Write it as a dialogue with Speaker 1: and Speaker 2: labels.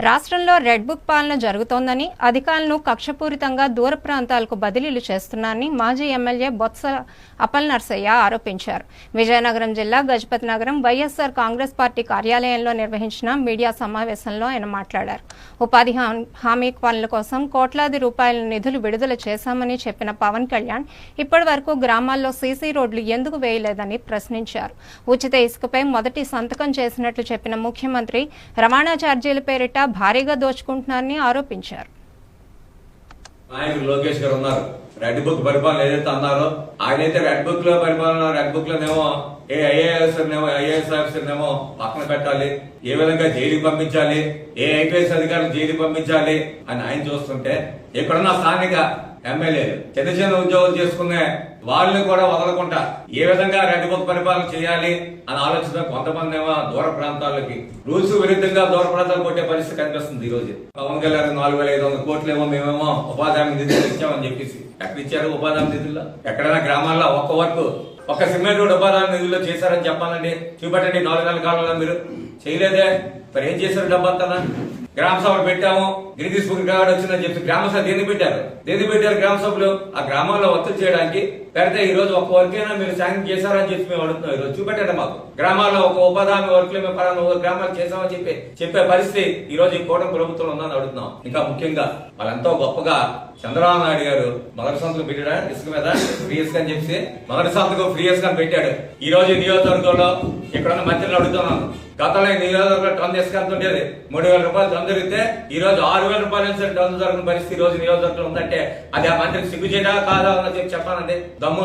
Speaker 1: రాష్ట్రంలో red book పాలన జరుగుతోందని అధికారులను కక్షపూరితంగా దూర ప్రాంతాలకు బదిలీలు చేస్తున్నారని మాజీ ఎమ్మెల్యే బొత్స అపల్ నర్సయ్య ఆరోపించారు. విజయనగరం జిల్లా గజపతి నగరం వైఎస్ఆర్ కాంగ్రెస్ పార్టీ కార్యాలయంలో నిర్వహించిన మీడియా సమావేశంలో ఆయన మాట్లాడారు. ఉపాధి హామీ- హామీ పనుల కోసం కోట్లాది రూపాయల నిధులు విడుదల చేశామని చెప్పిన పవన్ కళ్యాణ్ ఇప్పటి వరకు గ్రామాల్లో సీసీ రోడ్లు ఎందుకు వేయలేదని ప్రశ్నించారు. ఉచిత ఇసుకపై మొదటి సంతకం చేసినట్లు చెప్పిన ముఖ్యమంత్రి రవాణా ఛార్జీల పేరిట భారీగా దోచుకుంటున్నారని ఆరోపించారు.
Speaker 2: నాయకుడు లోకేష్ గారు ఉన్నారు. రెడ్ బుక్ పరిపాలన ఏదైతే అన్నారో ఆయనైతే రెడ్ బుక్లో పరిపాలన రెడ్ బుక్ లోనేమో ఏ ఐఏఎస్ నేమో ఐఏఎస్ ఆఫీసర్ నేమో పక్కన పెట్టాలి ఏ విధంగా జైలుకి పంపించాలి ఏ ఐపీఎస్ అధికారులు జైలుకి పంపించాలి అని ఆయన చూస్తుంటే ఇక్కడున్న స్థానిక ఎమ్మెల్యేలు చిన్న చిన్న ఉద్యోగాలు చేసుకునే వాళ్ళని కూడా వదలకుండా ఏ విధంగా రెడ్ బుక్ పరిపాలన చేయాలి అని ఆలోచన కొంతమంది ఏమో దూర ప్రాంతాలకి రూల్స్ విరుద్ధంగా దూర ప్రాంతాలు కొట్టే పరిస్థితి కనిపిస్తుంది ఈ రోజు పవన్ కళ్యాణ్ నాలుగు వేల ఐదు వందల కోట్లు ఏమో మేమేమో ఉపాధి హామీ నిధులు ఇచ్చామని చెప్పేసి ఇచ్చారు ఉపాధి హామీ నిధుల్లో? ఎక్కడైనా గ్రామాల్లో ఒక్క వర్క్ ఒక సిమెంట్ రోడ్ ఉపాధి హామీ నిధుల్లో చేశారని చెప్పాలండి చూపెట్టండి. నాలుగు నెలల కాలంలో మీరు చేయలేదే. మరి ఏం చేశారు డబ్బంతా? గ్రామ సభలు పెట్టాము గిరిగిస్ బుక్ కార్డు వచ్చిందని చెప్పి గ్రామ సభ దేన్ని పెట్టారు? దేన్ని పెట్టారు గ్రామ సభలు? ఆ గ్రామాల్లో ఒత్తిడి చేయడానికి పెడితే ఈ రోజు ఒక్క వర్కైనా మీరు శాంక్షన్ చేశారని చెప్పి మేము అడుగుతున్నాం ఈరోజు. రోజు చూపెట్టండి మాకు. గ్రామాల్లో ఒక ఉపాధి వర్కులు మేము పలానా గ్రామాలు చేశామని చెప్పి చెప్పే పరిస్థితి ఈ రోజు ఈ కూటమి ప్రభుత్వం ఉందని అడుగుతున్నాం. ఇంకా ముఖ్యంగా వాళ్ళెంతో గొప్పగా చంద్రబాబు నాయుడు గారు మొదటి సంతకం పెట్టాడా? ఇసుక మీద ఫ్రీ అని చెప్పి మొదటి సంతకం ఫ్రీ గా పెట్టాడు. ఈ రోజు నియోజకవర్గంలో ఇక్కడ మధ్యలో అడుగుతున్నాను గతంలో ఈ నియోజకవర్గంలో టన్ ఇసుక ఎంత మూడు వేల రూపాయలు టన్ జరిగితే ఈ రోజు ఆరు వేల రూపాయల నుంచి టన్ జరిగిన పరిస్థితి ఈ రోజు నియోజకవర్గంలో ఉందంటే అది ఆ మంత్రికి సిగ్గుచేటా కాదా అని చెప్పి చెప్పానండి దమ్ము